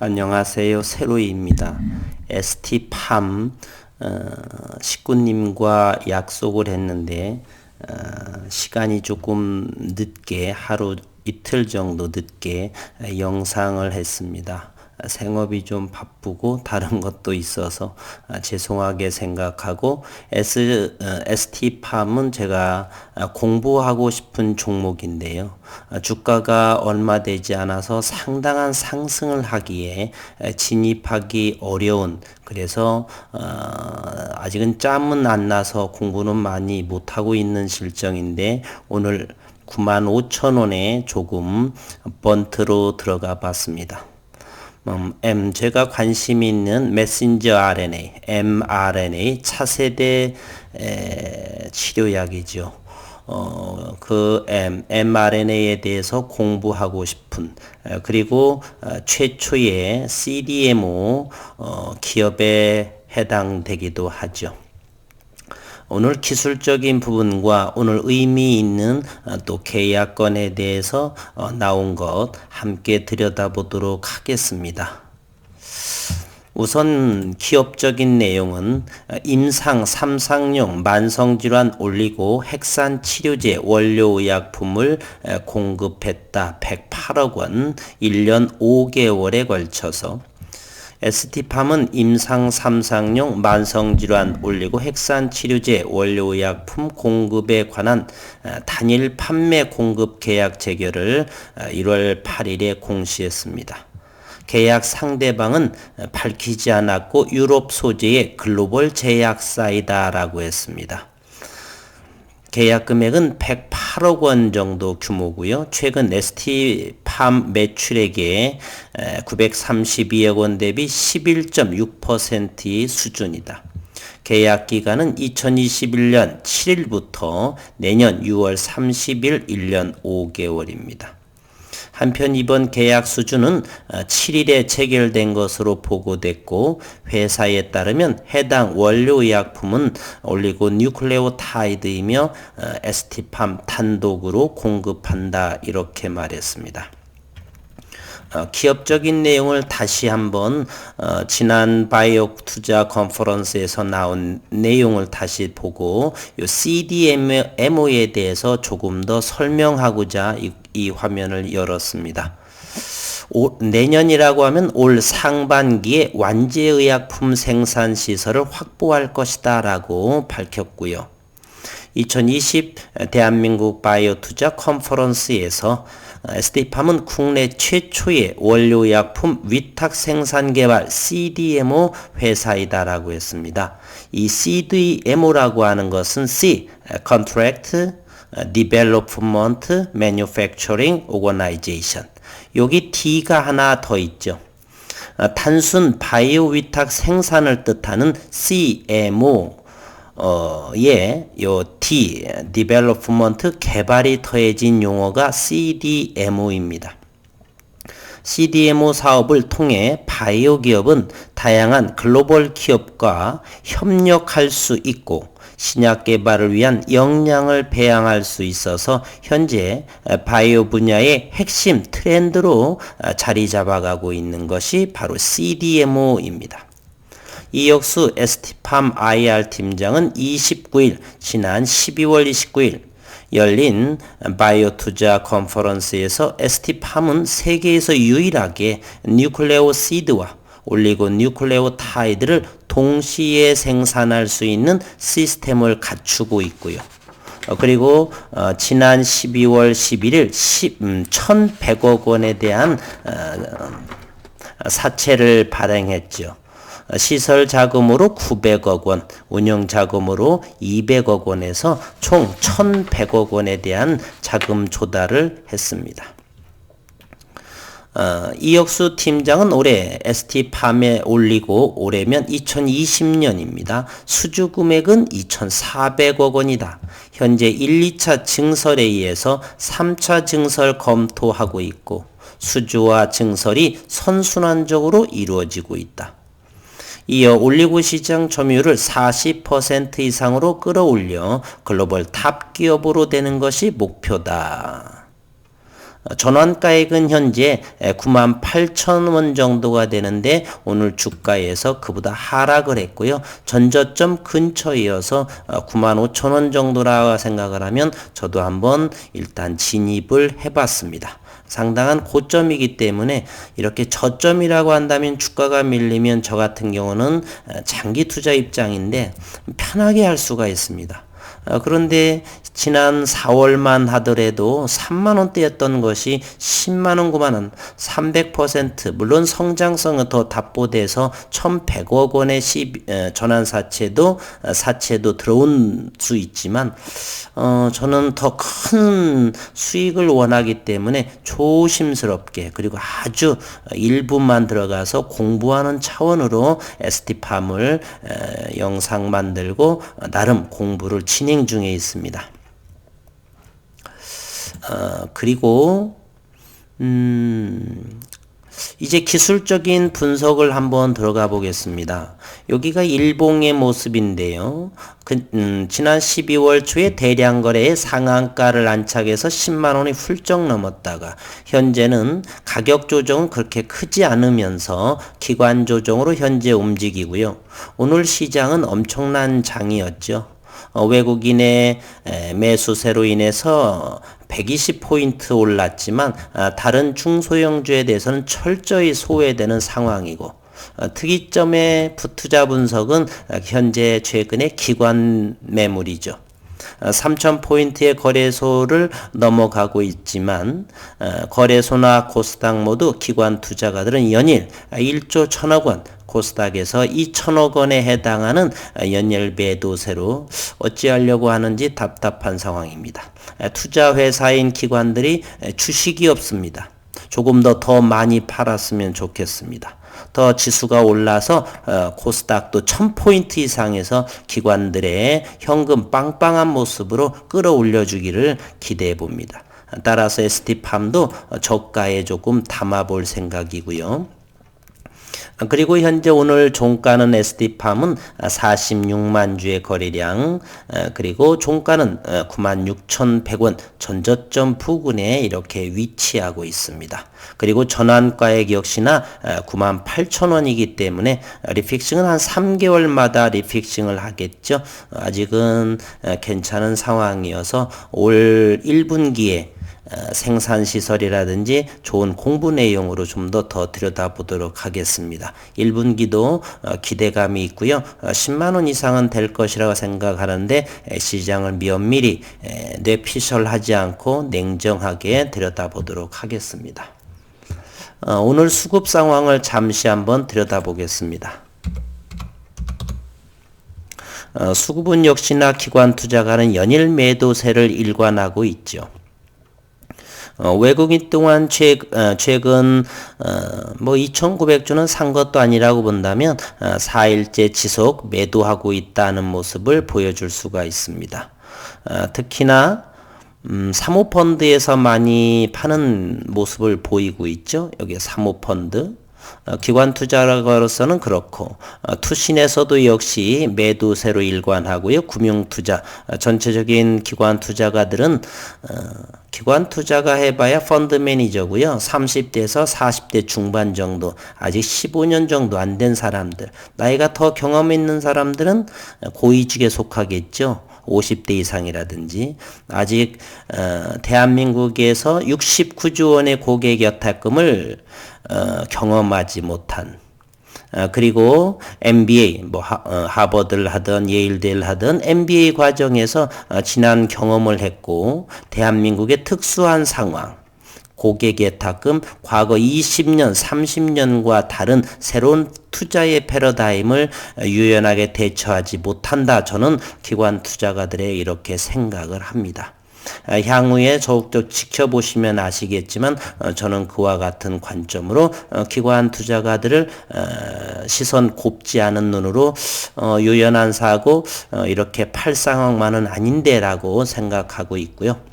안녕하세요. 세로이입니다. ST팜 어, 식구님과 약속을 했는데 어, 시간이 조금 늦게 하루 이틀 정도 늦게 영상을 했습니다. 생업이 좀 바쁘고 다른 것도 있어서 아, 죄송하게 생각하고 S, 어, ST팜은 제가 아, 공부하고 싶은 종목인데요. 아, 주가가 얼마 되지 않아서 상당한 상승을 하기에 진입하기 어려운 그래서 어, 아직은 짬은 안 나서 공부는 많이 못하고 있는 실정인데 오늘 9만 5천 원에 조금 번트로 들어가 봤습니다. 음, M 제가 관심 있는 메신저 RNA, mRNA 차세대 에, 치료약이죠. 어, 그 M, mRNA에 대해서 공부하고 싶은 에, 그리고 어, 최초의 CDMO 어, 기업에 해당되기도 하죠. 오늘 기술적인 부분과 오늘 의미 있는 어, 또 계약건에 대해서 어, 나온 것 함께 들여다보도록 하겠습니다. 우선 기업적인 내용은 어, 임상 3상용 만성질환 올리고 핵산 치료제 원료의약품을 공급했다. 108억 원 1년 5개월에 걸쳐서 ST팜은 임상 3상용 만성질환 올리고 핵산 치료제 원료의약품 공급에 관한 어, 단일 판매 공급 계약 체결을 1월 어, 8일에 공시했습니다. 계약 상대방은 어, 밝히지 않았고 유럽 소재의 글로벌 제약사이다라고 했습니다. 계약 금액은 108억 원 정도 규모고요. 최근 ST팜 매출액의 932억 원 대비 11.6%의 수준이다. 계약 기간은 2021년 7일부터 내년 6월 30일 1년 5개월입니다. 한편 이번 계약 수준은 7일에 어, 체결된 것으로 보고됐고 회사에 따르면 해당 원료의약품은 올리고 뉴클레오타이드이며 에스티팜 어, 단독으로 공급한다 이렇게 말했습니다. 어, 기업적인 내용을 다시 한번 어, 지난 바이오 투자 컨퍼런스에서 나온 내용을 다시 보고 요 CDMO에 대해서 조금 더 설명하고자 이, 이 화면을 열었습니다. 올, 내년이라고 하면 올 상반기에 완제의약품 생산 시설을 확보할 것이다 라고 밝혔고요. 2020 대한민국 바이오 투자 컨퍼런스에서 SD팜은 국내 최초의 원료약품 위탁 생산 개발 CDMO 회사이다라고 했습니다. 이 CDMO라고 하는 것은 C, Contract Development Manufacturing Organization. 여기 D가 하나 더 있죠. 단순 바이오 위탁 생산을 뜻하는 CMO 어, 예, 요 D, Development 개발이 더해진 용어가 CDMO입니다. CDMO 사업을 통해 바이오 기업은 다양한 글로벌 기업과 협력할 수 있고 신약 개발을 위한 역량을 배양할 수 있어서 현재 바이오 분야의 핵심 트렌드로 자리 잡아가고 있는 것이 바로 CDMO입니다. 이혁수 ST팜 IR 팀장은 29일 지난 12월 29일 열린 바이오 투자 컨퍼런스에서 ST팜은 세계에서 유일하게 뉴클레오 시드와 올리고 뉴클레오 타이드를 동시에 생산할 수 있는 시스템을 갖추고 있고요. 어, 그리고 어, 지난 12월 11일 10, 음, 1,100억 원에 대한 어, 사채를 발행했죠. 시설 자금으로 900억 원, 운영 자금으로 200억 원에서 총 1,100억 원에 대한 자금 조달을 했습니다. 어, 이혁수 팀장은 올해 ST팜에 올리고 올해면 2020년입니다. 수주 금액은 2,400억 원이다. 현재 1, 2차 증설에 의해서 3차 증설 검토하고 있고 수주와 증설이 선순환적으로 이루어지고 있다. 이어 올리고 시장 점유율을 40% 이상으로 끌어올려 글로벌 탑 기업으로 되는 것이 목표다. 어, 전환가액은 현재 9만 8천 원 정도가 되는데 오늘 주가에서 그보다 하락을 했고요. 전저점 근처이어서 9만 5천 원 정도라 생각을 하면 저도 한번 일단 진입을 해봤습니다. 상당한 고점이기 때문에 이렇게 저점이라고 한다면 주가가 밀리면 저 같은 경우는 장기 투자 입장인데 편하게 할 수가 있습니다. 어, 그런데 지난 4월만 하더라도 3만 원대였던 것이 10만 원, 9만 원, 300% 물론 성장성은 더 답보돼서 1,100억 원의 시, 전환 사채도 어, 사채도 들어온 수 있지만 어, 저는 더 큰 수익을 원하기 때문에 조심스럽게 그리고 아주 일부만 들어가서 공부하는 차원으로 ST팜을 영상 만들고 나름 공부를 진행 중에 있습니다. 어, 그리고 음, 이제 기술적인 분석을 한번 들어가 보겠습니다. 여기가 일봉의 모습인데요. 그, 음, 지난 12월 초에 대량 거래의 상한가를 안착해서 10만 원이 훌쩍 넘었다가 현재는 가격 조정은 그렇게 크지 않으면서 기관 조정으로 현재 움직이고요. 오늘 시장은 엄청난 장이었죠. 어, 외국인의 매수세로 인해서 120포인트 올랐지만 아, 다른 중소형주에 대해서는 철저히 소외되는 상황이고 어, 특이점의 투자 분석은 현재 최근의 기관 매물이죠. 3,000포인트의 어, 거래소를 넘어가고 있지만 거래소나 코스닥 모두 기관 투자가들은 연일 1조 1천억 원 코스닥에서 2천억 원에 해당하는 연일 매도세로 어찌하려고 하는지 답답한 상황입니다. 투자 회사인 기관들이 주식이 없습니다. 조금 더 더 많이 팔았으면 좋겠습니다. 더 지수가 올라서 어, 코스닥도 1000포인트 이상에서 기관들의 현금 빵빵한 모습으로 끌어올려 주기를 기대해 봅니다. 따라서 ST팜도 저가에 조금 담아 볼 생각이고요. 그리고 현재 오늘 종가는 SD팜은 46만 주의 거래량 그리고 종가는 96,100원 전저점 부근에 이렇게 위치하고 있습니다. 그리고 전환가액 역시나 9만 8천 원이기 때문에 리픽싱은 한 3개월마다 리픽싱을 하겠죠. 아직은 괜찮은 상황이어서 올 1분기에 어, 생산 시설이라든지 좋은 공부 내용으로 좀 더 더 들여다보도록 하겠습니다. 1분기도 어, 기대감이 있고요. 10만원 어, 이상은 될 것이라고 생각하는데 시장을 면밀히 뇌피셜하지 않고 냉정하게 들여다보도록 하겠습니다. 오늘 수급 상황을 잠시 한번 들여다보겠습니다. 수급은 역시나 기관 투자가는 연일 매도세를 일관하고 있죠. 어, 외국인 동안 최, 어, 최근 어, 뭐 2,900주는 산 것도 아니라고 본다면 어, 4일째 지속 매도하고 있다는 모습을 보여줄 수가 있습니다. 어, 특히나 음, 사모펀드에서 많이 파는 모습을 보이고 있죠. 여기 사모펀드. 어, 기관 투자가로서는 그렇고 어, 투신에서도 역시 매도세로 일관하고요. 금융 투자 어, 전체적인 기관 투자가들은 기관 투자가 해봐야 펀드 매니저고요. 30대에서 40대 중반 정도 아직 15년 정도 안 된 사람들 나이가 더 경험 있는 사람들은 고위직에 속하겠죠. 50대 이상이라든지 아직 어, 대한민국에서 69조 원의 고객 여타금을 어, 경험하지 못한 어, 그리고 MBA 뭐 하, 어, 하버드를 하든 예일대를 하든 MBA 과정에서 어, 지난 경험을 했고 대한민국의 특수한 상황 고객 예탁금 과거 20년, 30년과 다른 새로운 투자의 패러다임을 유연하게 대처하지 못한다. 저는 기관 투자가들의 이렇게 생각을 합니다. 아, 향후에 더욱더 지켜보시면 아시겠지만 어, 저는 그와 같은 관점으로 어, 기관 투자가들을 어, 시선 곱지 않은 눈으로 유연한 사고 이렇게 팔 상황만은 아닌데라고 생각하고 있고요.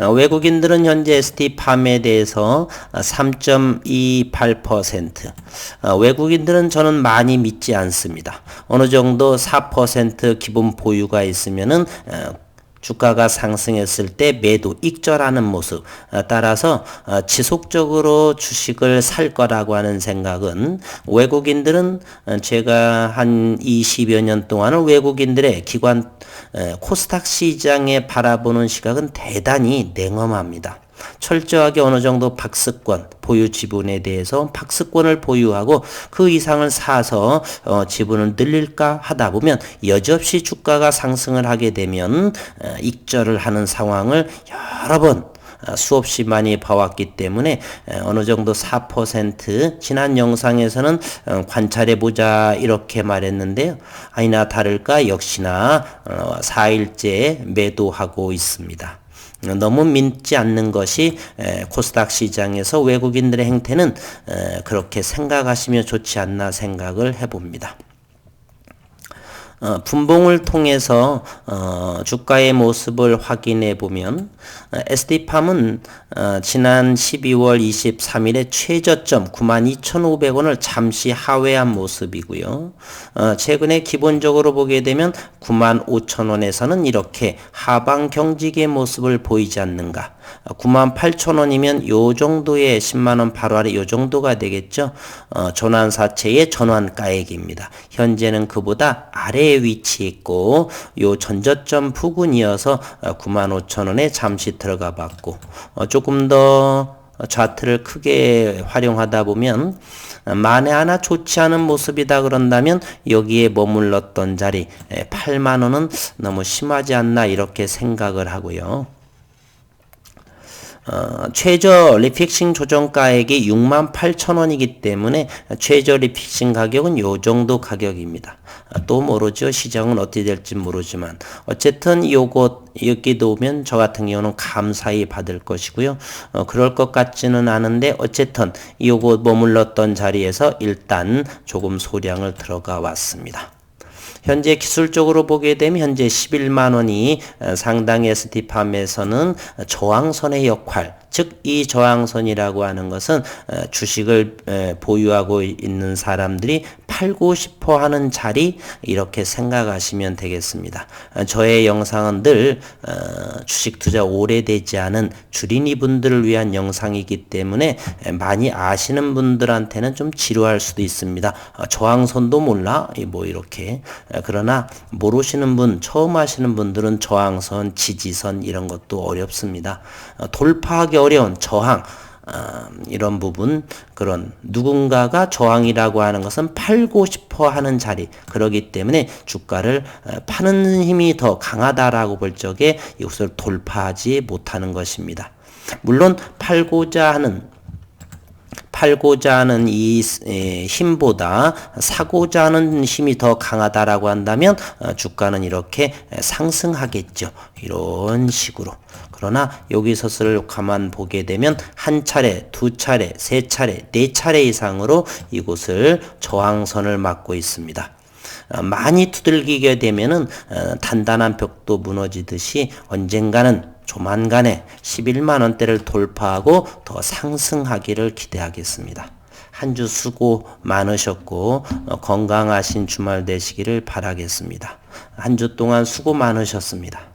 어, 외국인들은 현재 ST팜에 대해서 3.28% 어, 어, 외국인들은 저는 많이 믿지 않습니다. 어느 정도 4% 기본 보유가 있으면은 주가가 상승했을 때 매도 익절하는 모습 어, 따라서 어, 지속적으로 주식을 살 거라고 하는 생각은 외국인들은 어, 제가 한 20여 년 동안은 외국인들의 기관 에, 코스닥 시장에 바라보는 시각은 대단히 냉엄합니다. 철저하게 어느 정도 박스권 보유 지분에 대해서 박스권을 보유하고 그 이상을 사서 어, 지분을 늘릴까 하다 보면 여지없이 주가가 상승을 하게 되면 어, 익절을 하는 상황을 여러 번 어, 수없이 많이 봐왔기 때문에 에, 어느 정도 4% 지난 영상에서는 어, 관찰해 보자 이렇게 말했는데요. 아니나 다를까 역시나 어, 4일째 매도하고 있습니다. 너무 믿지 않는 것이 에, 코스닥 시장에서 외국인들의 행태는 에, 그렇게 생각하시면 좋지 않나 생각을 해봅니다. 어, 분봉을 통해서 어, 주가의 모습을 확인해 보면 어, SD팜은 어, 지난 12월 23일에 최저점 92,500원을 잠시 하회한 모습이고요. 어, 최근에 기본적으로 보게 되면 95,000원에서는 이렇게 하방 경직의 모습을 보이지 않는가. 98,000원이면 요 정도의 10만원 바로 아래 요 정도가 되겠죠. 어, 전환사채의 전환가액입니다. 현재는 그보다 아래에 위치해 있고 요 전저점 부근이어서 95,000원에 잠시 들어가 봤고 어, 조금 더 차트를 크게 활용하다 보면 만에 하나 좋지 않은 모습이다 그런다면 여기에 머물렀던 자리 8만 원은 너무 심하지 않나 이렇게 생각을 하고요. 어, 최저 리픽싱 조정가액이 6만 8천 원이기 때문에 최저 리픽싱 가격은 요 정도 가격입니다. 아, 또 모르죠. 시장은 어떻게 될지 모르지만 어쨌든 요것 여기도 오면 저 같은 경우는 감사히 받을 것이고요. 어, 그럴 것 같지는 않은데 어쨌든 요것 머물렀던 자리에서 일단 조금 소량을 들어가 왔습니다. 현재 기술적으로 보게 되면 현재 11만 원이 어, 상당 ST팜에서는 저항선의 역할 즉 이 저항선이라고 하는 것은 어, 주식을 보유하고 있는 사람들이 팔고 싶어 하는 자리 이렇게 생각하시면 되겠습니다. 어, 저의 영상은 늘 주식 투자 오래되지 않은 주린이 분들을 위한 영상이기 때문에 많이 아시는 분들한테는 좀 지루할 수도 있습니다. 저항선도 몰라 뭐 이렇게 그러나 모르시는 분, 처음 하시는 분들은 저항선, 지지선 이런 것도 어렵습니다. 어, 돌파하기 어려운 저항, 어, 이런 부분 그런 누군가가 저항이라고 하는 것은 팔고 싶어 하는 자리 그러기 때문에 주가를 어, 파는 힘이 더 강하다라고 볼 적에 이것을 돌파하지 못하는 것입니다. 물론 팔고자 하는 팔고자 하는 이 힘보다 사고자 하는 힘이 더 강하다라고 한다면 어, 주가는 이렇게 상승하겠죠. 이런 식으로. 그러나 여기서를 가만 보게 되면 한 차례, 두 차례, 세 차례, 네 차례 이상으로 이곳을 저항선을 맞고 있습니다. 어, 많이 두들기게 되면은 어, 단단한 벽도 무너지듯이 언젠가는 조만간에 11만 원대를 돌파하고 더 상승하기를 기대하겠습니다. 한 주 수고 많으셨고 어, 건강하신 주말 되시기를 바라겠습니다. 한 주 동안 수고 많으셨습니다.